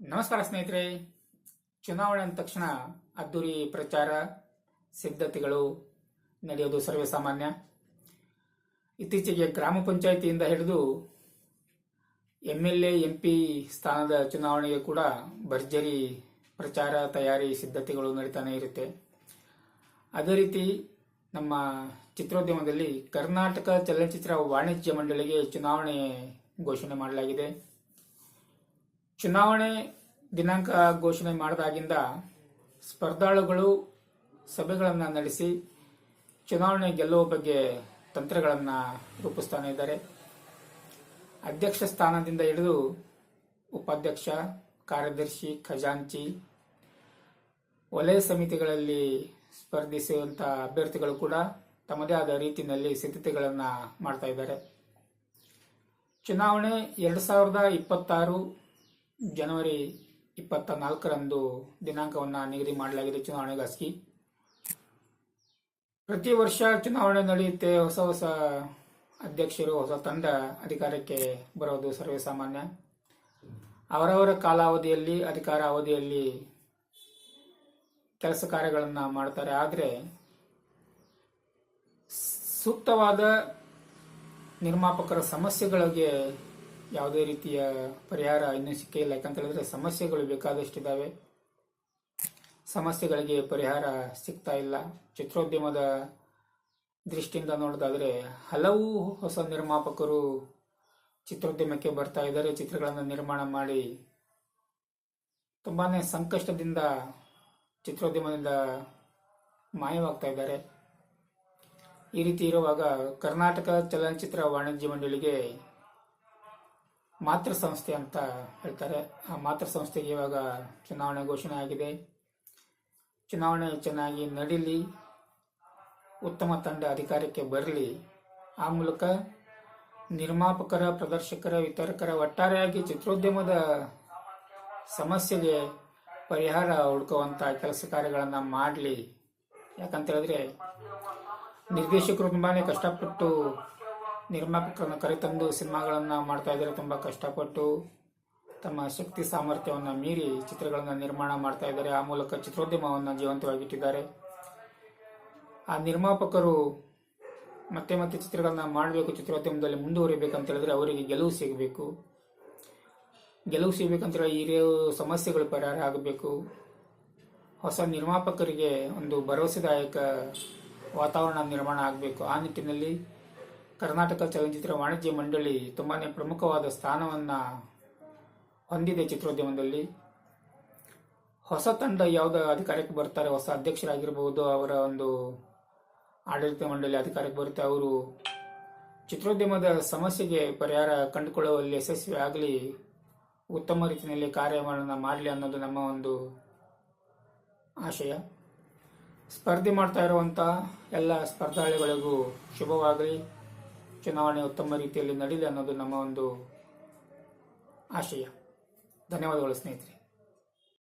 ನಮಸ್ಕಾರ ಸ್ನೇಹಿತರೆ. ಚುನಾವಣೆ ಅಂದ ತಕ್ಷಣ ಅದ್ದೂರಿ ಪ್ರಚಾರ, ಸಿದ್ಧತೆಗಳು ನಡೆಯೋದು ಸರ್ವೇ ಸಾಮಾನ್ಯ ಇತ್ತೀಚೆಗೆ ಗ್ರಾಮ ಪಂಚಾಯಿತಿಯಿಂದ ಹಿಡಿದು M L A, M P ಸ್ಥಾನದ ಚುನಾವಣೆಗೆ ಕೂಡ ಭರ್ಜರಿ ಪ್ರಚಾರ, ತಯಾರಿ, ಸಿದ್ಧತೆಗಳು ನಡೀತಾನೆ ಇರುತ್ತೆ. ಅದೇ ರೀತಿ ನಮ್ಮ ಚಿತ್ರೋದ್ಯಮದಲ್ಲಿ ಕರ್ನಾಟಕ ಚಲನಚಿತ್ರ ವಾಣಿಜ್ಯ ಮಂಡಳಿಗೆ ಚುನಾವಣೆ ಘೋಷಣೆ ಮಾಡಲಾಗಿದೆ. ಚುನಾವಣೆ ದಿನಾಂಕ ಘೋಷಣೆ ಮಾಡಿದಾಗಿಂದ ಸ್ಪರ್ಧಾಳುಗಳು ಸಭೆಗಳನ್ನು ನಡೆಸಿ ಚುನಾವಣೆ ಗೆಲ್ಲುವ ಬಗ್ಗೆ ತಂತ್ರಗಳನ್ನು ರೂಪಿಸ್ತಾನೆ ಇದ್ದಾರೆ. ಅಧ್ಯಕ್ಷ ಸ್ಥಾನದಿಂದ ಹಿಡಿದು ಉಪಾಧ್ಯಕ್ಷ, ಕಾರ್ಯದರ್ಶಿ, ಖಜಾಂಚಿ, ವಲಯ ಸಮಿತಿಗಳಲ್ಲಿ ಸ್ಪರ್ಧಿಸುವಂಥ ಅಭ್ಯರ್ಥಿಗಳು ಕೂಡ ತಮ್ಮದೇ ಆದ ರೀತಿಯಲ್ಲಿ ಸಿದ್ಧತೆಗಳನ್ನು ಮಾಡ್ತಾ ಇದ್ದಾರೆ. ಚುನಾವಣೆ ಎರಡು ಸಾವಿರದ ಇಪ್ಪತ್ತಾರು ಜನವರಿ ಇಪ್ಪತ್ತ ನಾಲ್ಕರಂದು ದಿನಾಂಕವನ್ನು ನಿಗದಿ ಮಾಡಲಾಗಿದೆ ಚುನಾವಣೆಗಾಸ್ಕಿ ಪ್ರತಿ ವರ್ಷ ಚುನಾವಣೆ ನಡೆಯುತ್ತೆ. ಹೊಸ ಹೊಸ ಅಧ್ಯಕ್ಷರು, ಹೊಸ ತಂಡ ಅಧಿಕಾರಕ್ಕೆ ಬರೋದು ಸರ್ವೇ ಸಾಮಾನ್ಯ ಅವರವರ ಕಾಲಾವಧಿಯಲ್ಲಿ, ಅಧಿಕಾರ ಅವಧಿಯಲ್ಲಿ ಕೆಲಸ ಕಾರ್ಯಗಳನ್ನು ಮಾಡ್ತಾರೆ. ಆದರೆ ಸೂಕ್ತವಾದ ನಿರ್ಮಾಪಕರ ಸಮಸ್ಯೆಗಳಿಗೆ ಯಾವುದೇ ರೀತಿಯ ಪರಿಹಾರ ಇನ್ನೂ ಸಿಕ್ಕಿಲ್ಲ. ಯಾಕಂತ ಹೇಳಿದ್ರೆ ಸಮಸ್ಯೆಗಳು ಬೇಕಾದಷ್ಟಿದ್ದಾವೆ ಸಮಸ್ಯೆಗಳಿಗೆ ಪರಿಹಾರ ಸಿಗ್ತಾ ಇಲ್ಲ. ಚಿತ್ರೋದ್ಯಮದ ದೃಷ್ಟಿಯಿಂದ ನೋಡೋದಾದ್ರೆ ಹಲವು ಹೊಸ ನಿರ್ಮಾಪಕರು ಚಿತ್ರೋದ್ಯಮಕ್ಕೆ ಬರ್ತಾ ಇದ್ದಾರೆ. ಚಿತ್ರಗಳನ್ನು ನಿರ್ಮಾಣ ಮಾಡಿ ತುಂಬಾ ಸಂಕಷ್ಟದಿಂದ ಚಿತ್ರೋದ್ಯಮದಿಂದ ಮಾಯವಾಗ್ತಾ ಇದ್ದಾರೆ. ಈ ರೀತಿ ಇರುವಾಗ ಕರ್ನಾಟಕ ಚಲನಚಿತ್ರ ವಾಣಿಜ್ಯ ಮಂಡಳಿಗೆ ಮಾತೃ ಸಂಸ್ಥೆ ಅಂತ ಹೇಳ್ತಾರೆ. ಆ ಮಾತೃ ಸಂಸ್ಥೆಗೆ ಇವಾಗ ಚುನಾವಣೆ ಘೋಷಣೆ ಆಗಿದೆ. ಚುನಾವಣೆ ಚೆನ್ನಾಗಿ ನಡೀಲಿ. ಉತ್ತಮ ತಂಡ ಅಧಿಕಾರಕ್ಕೆ ಬರಲಿ. ಆ ಮೂಲಕ ನಿರ್ಮಾಪಕರ, ಪ್ರದರ್ಶಕರ, ವಿತರಕರ ಒಟ್ಟಾರೆಯಾಗಿ ಚಿತ್ರೋದ್ಯಮದ ಸಮಸ್ಯೆಗೆ ಪರಿಹಾರ ಹುಡುಕುವಂತ ಕೆಲಸ ಕಾರ್ಯಗಳನ್ನು ಮಾಡಲಿ. ಯಾಕಂತ ಹೇಳಿದ್ರೆ ನಿರ್ದೇಶಕರು ತುಂಬಾ ಕಷ್ಟಪಟ್ಟು ನಿರ್ಮಾಪಕರನ್ನು ಕರೆತಂದು ಸಿನಿಮಾಗಳನ್ನು ಮಾಡ್ತಾ ಇದ್ದಾರೆ ತುಂಬ ಕಷ್ಟಪಟ್ಟು ತಮ್ಮ ಶಕ್ತಿ ಸಾಮರ್ಥ್ಯವನ್ನು ಮೀರಿ ಚಿತ್ರಗಳನ್ನು ನಿರ್ಮಾಣ ಮಾಡ್ತಾ ಇದ್ದಾರೆ. ಆ ಮೂಲಕ ಚಿತ್ರೋದ್ಯಮವನ್ನು ಜೀವಂತವಾಗಿಟ್ಟಿದ್ದಾರೆ. ಆ ನಿರ್ಮಾಪಕರು ಮತ್ತೆ ಮತ್ತೆ ಚಿತ್ರಗಳನ್ನ ಮಾಡಬೇಕು, ಚಿತ್ರೋದ್ಯಮದಲ್ಲಿ ಮುಂದುವರಿಬೇಕಂತ ಹೇಳಿದ್ರೆ ಅವರಿಗೆ ಗೆಲುವು ಸಿಗಬೇಕು. ಗೆಲುವು ಸಿಗಬೇಕಂತ ಇರೋ ಸಮಸ್ಯೆಗಳು ಪರಿಹಾರ ಆಗಬೇಕು. ಹೊಸ ನಿರ್ಮಾಪಕರಿಗೆ ಒಂದು ಭರವಸೆದಾಯಕ ವಾತಾವರಣ ನಿರ್ಮಾಣ ಆಗಬೇಕು. ಆ ನಿಟ್ಟಿನಲ್ಲಿ ಕರ್ನಾಟಕ ಚಲನಚಿತ್ರ ವಾಣಿಜ್ಯ ಮಂಡಳಿ ತುಂಬಾನೇ ಪ್ರಮುಖವಾದ ಸ್ಥಾನವನ್ನು ಹೊಂದಿದೆ ಚಿತ್ರೋದ್ಯಮದಲ್ಲಿ. ಹೊಸ ತಂಡ ಯಾವುದೋ ಅಧಿಕಾರಕ್ಕೆ ಬರ್ತಾರೆ, ಹೊಸ ಅಧ್ಯಕ್ಷರಾಗಿರ್ಬೋದು, ಅವರ ಒಂದು ಆಡಳಿತ ಮಂಡಳಿ ಅಧಿಕಾರಕ್ಕೆ ಬರುತ್ತೆ. ಅವರು ಚಿತ್ರೋದ್ಯಮದ ಸಮಸ್ಯೆಗೆ ಪರಿಹಾರ ಕಂಡುಕೊಳ್ಳುವಲ್ಲಿ ಯಶಸ್ವಿ ಆಗಲಿ, ಉತ್ತಮ ರೀತಿಯಲ್ಲಿ ಕಾರ್ಯವನ್ನು ಮಾಡಲಿ ಅನ್ನೋದು ನಮ್ಮ ಒಂದು ಆಶಯ. ಸ್ಪರ್ಧೆ ಮಾಡ್ತಾ ಇರುವಂಥ ಎಲ್ಲ ಸ್ಪರ್ಧಾಳಿಗಳಿಗೂ ಶುಭವಾಗಲಿ. ಚುನಾವಣೆ ಉತ್ತಮ ರೀತಿಯಲ್ಲಿ ನಡೆಯಲಿ ಅನ್ನೋದು ನಮ್ಮ ಒಂದು ಆಶಯ. ಧನ್ಯವಾದಗಳು ಸ್ನೇಹಿತರೆ.